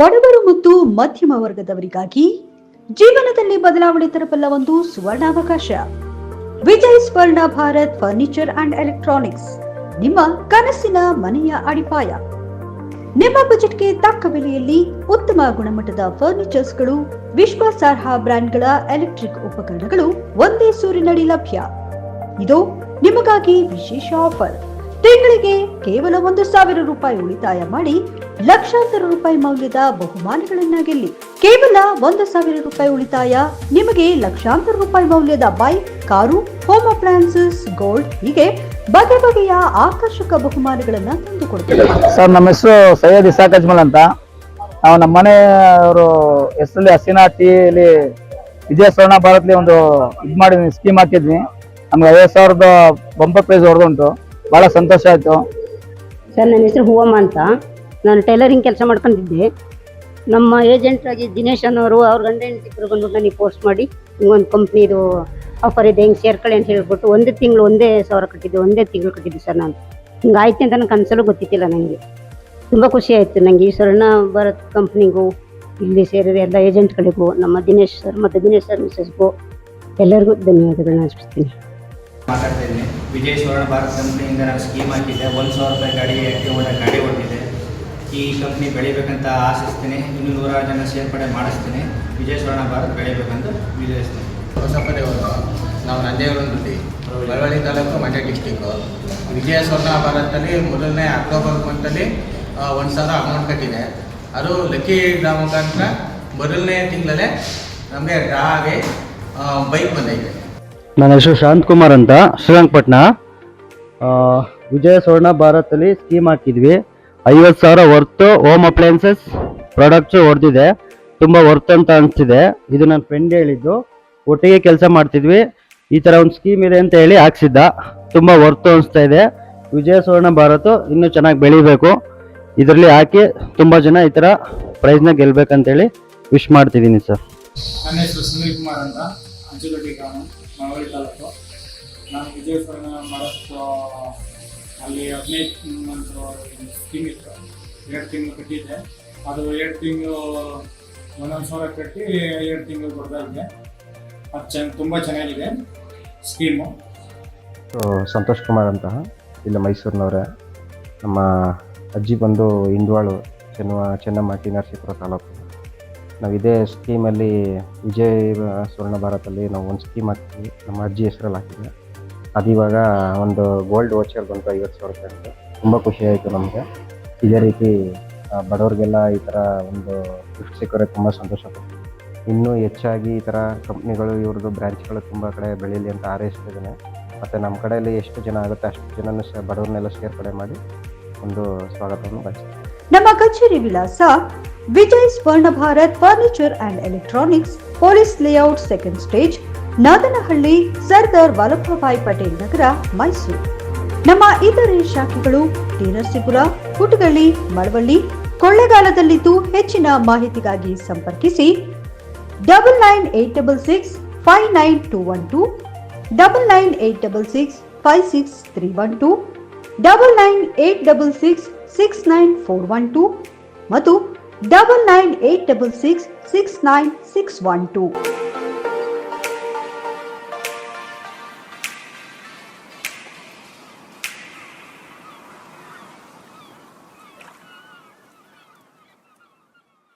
ಬಡವರು ಮತ್ತು ಮಧ್ಯಮ ವರ್ಗದವರಿಗಾಗಿ ಜೀವನದಲ್ಲಿ ಬದಲಾವಣೆ ತರಬಲ್ಲ ಒಂದು ಸುವರ್ಣಾವಕಾಶ. Vijay Swarna Bharat furniture and electronics, ನಿಮ್ಮ ಕನಸಿನ ಮನೆಯ ಅಡಿಪಾಯ. ನಿಮ್ಮ ಬಜೆಟ್ಗೆ ತಕ್ಕ ಬೆಲೆಯಲ್ಲಿ ಉತ್ತಮ ಗುಣಮಟ್ಟದ ಫರ್ನಿಚರ್ಸ್ಗಳು, ವಿಶ್ವಾಸಾರ್ಹ ಬ್ರ್ಯಾಂಡ್ಗಳ ಎಲೆಕ್ಟ್ರಿಕ್ ಉಪಕರಣಗಳು ಒಂದೇ ಸೂರಿನಡಿ ಲಭ್ಯ. ಇದು ನಿಮಗಾಗಿ ವಿಶೇಷ ಆಫರ್. ತಿಂಗಳಿಗೆ ಕೇವಲ ಒಂದು ಸಾವಿರ ರೂಪಾಯಿ ಉಳಿತಾಯ ಮಾಡಿ ಲಕ್ಷಾಂತರ ರೂಪಾಯಿ ಮೌಲ್ಯದ ಬಹುಮಾನಗಳನ್ನ ಗೆಲ್ಲಿ ಕೇವಲ ಒಂದು ಸಾವಿರ ರೂಪಾಯಿ ಉಳಿತಾಯ. ನಿಮಗೆ ಲಕ್ಷಾಂತರ ರೂಪಾಯಿ ಮೌಲ್ಯದ bike car home appliances gold ಹೀಗೆ ಬಗೆ ಬಗೆಯ ಆಕರ್ಷಕ ಬಹುಮಾನಗಳನ್ನ ತಂದುಕೊಡ್ತೇವೆ. ಸರ್, ನಮ್ಮ ಹೆಸರು ಸೈಯದ್ ಇಸಾಕ್ ಅಜ್ಮಲ್ ಅಂತ. ನಾವು ನಮ್ಮ ಮನೆಯವರು ಹೆಸರಲ್ಲಿ ಹಸಿನಾ ಟೀಲಿ ವಿಜಯ ಸ್ವರ್ಣ ಭಾರತ್ಲಿ ಒಂದು ಇದು ಮಾಡಿದ್ವಿ ಸ್ಕೀಮ್ ಹಾಕಿದ್ವಿ. ನಮ್ಗೆ ಐವತ್ತು ಸಾವಿರದ ಬಂಪರ್ ಪ್ರೈಸ್ ಹೊಡೆದುಂಟು. ಭಾಳ ಸಂತೋಷ ಆಯಿತು. ಸರ್ ನನ್ನ ಹೆಸರು ಹೂವಮ್ಮ ಅಂತ. ನಾನು ಟೈಲರಿಂಗ್ ಕೆಲಸ ಮಾಡ್ಕೊಂಡಿದ್ದೆ. ನಮ್ಮ ಏಜೆಂಟ್ ಆಗಿ ದಿನೇಶ್ ಅನ್ನೋರು ಅವ್ರ ಗಂಡ ಹೆಂಡತಿ ಬಂದು ನನಗೆ ಪೋಸ್ಟ್ ಮಾಡಿ ಹಿಂಗೊಂದು ಕಂಪ್ನಿದು ಆಫರ್ ಇದೆ ಹೆಂಗೆ ಸೇರ್ಕೊಳ್ಳಿ ಅಂತ ಹೇಳ್ಬಿಟ್ಟು ಒಂದೇ ತಿಂಗಳು ಒಂದೇ ಸಾವಿರ ಕಟ್ಟಿದ್ದೆ ಒಂದೇ ತಿಂಗಳು ಕಟ್ಟಿದ್ದೆ ಸರ್ ನಾನು. ಹಿಂಗಾಯ್ತು ಅಂತ ನನಗೆ ಕನಸಲ್ಲೂ ಗೊತ್ತಿತ್ತಿಲ್ಲ ನನಗೆ. ತುಂಬ ಖುಷಿ ಆಯಿತು ನನಗೆ ಈ ಸ್ವರ್ಣ ಭಾರತ್ ಕಂಪ್ನಿಗೂ ಇಲ್ಲಿ ಸೇರಿದ ಎಲ್ಲ ಏಜೆಂಟ್ಗಳಿಗೂ ನಮ್ಮ ದಿನೇಶ್ ಸರ್ ಮತ್ತು ದಿನೇಶ್ ಸರ್ ಮಿಸಸ್ಗೂ ಎಲ್ಲರಿಗೂ ಧನ್ಯವಾದಗಳನ್ನ ಅರ್ಪಿಸ್ತೀನಿ. ಮಾತಾಡ್ತಾ ಇದ್ದೀನಿ. ವಿಜಯ್ ಸ್ವರ್ಣ ಭಾರತ್ ಕಂಪ್ನಿಯಿಂದ ನಾನು ಸ್ಕೀಮ್ ಹಾಕಿದ್ದೆ. ಒಂದು ಸಾವಿರ ರೂಪಾಯಿ ಗಾಡಿ ಆ್ಯಕ್ಟಿವ್ ಗಾಡಿ ಹೊಡೆದಿದೆ ಈ ಕಂಪ್ನಿ ಬೆಳಿಬೇಕಂತ ಆಶಿಸ್ತೀನಿ. ಇನ್ನು ನೂರಾರು ಜನ ಸೇರ್ಪಡೆ ಮಾಡಿಸ್ತೀನಿ. ವಿಜಯ ಸ್ವರ್ಣ ಭಾರತ್ ಬೆಳಿಬೇಕಂತ ವಿಜಯಿಸ್ತೀನಿ. ಹೊಸಪದೇವರು ನಾವು ನಂಜೇಗೌಡನಲ್ಲಿ ಬರವಳ್ಳಿ ತಾಲೂಕು ಮಂಡ್ಯ ಡಿಸ್ಟಿಕ್ಕು ವಿಜಯ ಸ್ವರ್ಣ ಭಾರತಲ್ಲಿ ಮೊದಲನೇ ಅಕ್ಟೋಬರ್ ಮಂತಲ್ಲಿ ಒಂದು ಸಾವಿರ ಅಮೌಂಟ್ ಕಟ್ಟಿದೆ. ಅದು ಲಕ್ಕಿ ಡ್ರಾ ಮುಖಾಂತರ ಮೊದಲನೇ ತಿಂಗಳಲ್ಲೇ ನಮಗೆ ಡ್ರಾ ಆಗಿ ಬೈಕ್ ಬಂದೈತೆ. ನನ್ನ ಹೆಸರು ಶಾಂತ್ ಕುಮಾರ್ ಅಂತ ಶ್ರೀರಂಗಪಟ್ಟಣ ವಿಜಯ ಸ್ವರ್ಣ ಭಾರತಲ್ಲಿ ಸ್ಕೀಮ್ ಹಾಕಿದ್ವಿ. ಐವತ್ತು ಸಾವಿರ ವರ್ತು ಹೋಮ್ ಅಪ್ಲಯನ್ಸಸ್ ಪ್ರಾಡಕ್ಟ್ಸು ಹೊಡೆದಿದೆ. ತುಂಬ ವರ್ತ್ ಅಂತ ಅನಿಸ್ತಿದೆ. ಇದು ನನ್ನ ಫ್ರೆಂಡ್ ಹೇಳಿದ್ದು. ಒಟ್ಟಿಗೆ ಕೆಲಸ ಮಾಡ್ತಿದ್ವಿ. ಈ ಥರ ಒಂದು ಸ್ಕೀಮ್ ಇದೆ ಅಂತ ಹೇಳಿ ಹಾಕ್ಸಿದ್ದ. ತುಂಬ ವರ್ತು ಅನಿಸ್ತಾ ಇದೆ. ವಿಜಯ ಸ್ವರ್ಣ ಭಾರತ ಇನ್ನೂ ಚೆನ್ನಾಗಿ ಬೆಳಿಬೇಕು. ಇದರಲ್ಲಿ ಹಾಕಿ ತುಂಬ ಜನ ಈ ಥರ ಪ್ರೈಸ್ನ ಗೆಲ್ಬೇಕಂತೇಳಿ ವಿಶ್ ಮಾಡ್ತಿದ್ದೀನಿ ಸರ್. ಸುನೀಲ್ ಕುಮಾರ್ ಅಂತ ಮಳವಳ್ಳಿ ತಾಲೂಕು. ನಾನು ವಿಜಯ ಸ್ವರ್ಣ ಭಾರತ್ ಅಲ್ಲಿ ಹದಿನೈದು ಒಂದು ಸ್ಕೀಮ್ ಇತ್ತು. ಎರಡು ತಿಂಗಳು ಕಟ್ಟಿದ್ದೆ. ಅದು ಎರಡು ತಿಂಗಳು ಒಂದೊಂದು ಸಾವಿರ ಕಟ್ಟಿ ಎರಡು ತಿಂಗಳು ಕೊಡ್ತಾ ಇದ್ದೆ. ಅದು ಚೆನ್ನ ತುಂಬ ಚೆನ್ನಾಗಿದೆ ಸ್ಕೀಮು. ಸಂತೋಷ್ ಕುಮಾರ್ ಅಂತ. ಇಲ್ಲ ಮೈಸೂರಿನವರೇ. ನಮ್ಮ ಅಜ್ಜಿ ಬಂದು ಇಂದ್ವಾಳು ಚೆನ್ನ ಚೆನ್ನಮ್ಮ, ಟಿ ನರಸೀಪುರ ತಾಲೂಕು. ನಾವು ಇದೇ ಸ್ಕೀಮಲ್ಲಿ ವಿಜಯ್ ಸುವರ್ಣ ಭಾರತಲ್ಲಿ ನಾವು ಒಂದು ಸ್ಕೀಮ್ ಹಾಕ್ತೀವಿ. ನಮ್ಮ ಅಜ್ಜಿ ಹೆಸರಲ್ಲಿ ಹಾಕಿದ್ವಿ ಅದು ಇವಾಗ ಒಂದು ಗೋಲ್ಡ್ ವಾಚರ್ ಬಂತು ಐವತ್ತು ಸಾವಿರ ರೂಪಾಯಿ ಅಂತ. ತುಂಬ ಖುಷಿ ಆಯಿತು ನಮಗೆ. ಇದೇ ರೀತಿ ಬಡವ್ರಿಗೆಲ್ಲ ಈ ಥರ ಒಂದು ಗಿಫ್ಟ್ ಸಿಕ್ಕರೆ ತುಂಬ ಸಂತೋಷ ಪಡ್ತೀವಿ. ಇನ್ನೂ ಹೆಚ್ಚಾಗಿ ಈ ಥರ ಕಂಪ್ನಿಗಳು ಇವ್ರದ್ದು ಬ್ರ್ಯಾಂಚ್ಗಳು ತುಂಬ ಕಡೆ ಬೆಳೀಲಿ ಅಂತ ಆರೈಸ್ತಿದ್ದೇನೆ ಮತ್ತು ನಮ್ಮ ಕಡೆಯಲ್ಲಿ ಎಷ್ಟು ಜನ ಆಗುತ್ತೆ ಅಷ್ಟು ಜನನೂ ಸಹ ಬಡವ್ರನ್ನೆಲ್ಲ ಸೇರ್ಪಡೆ ಮಾಡಿ ಒಂದು ಸ್ವಾಗತವನ್ನು ಬಯಸ್ತೀನಿ. ನಮ್ಮ ಕಚೇರಿ ವಿಳಾಸ Vijay, Swarna Bharat, furniture and electronics, police layout second stage Nadanahalli Sardar Vallabhbhai Patel Nagar, Mysuru. ನಮ್ಮ ಇತರೆ ಶಾಖೆಗಳು ಟೀನರ್ಸಿಪುರ ಹುಟ್ಟಗಳ್ಳಿ ಮಳವಳ್ಳಿ, ಕೊಳ್ಳೆಗಾಲದಲ್ಲಿದ್ದು ಹೆಚ್ಚಿನ ಮಾಹಿತಿಗಾಗಿ ಸಂಪರ್ಕಿಸಿ double nine eight double six five nine two one two, double nine eight double six five six three one two, double nine eight double six six nine four one two ಮತ್ತು double nine eight double six six nine six one two.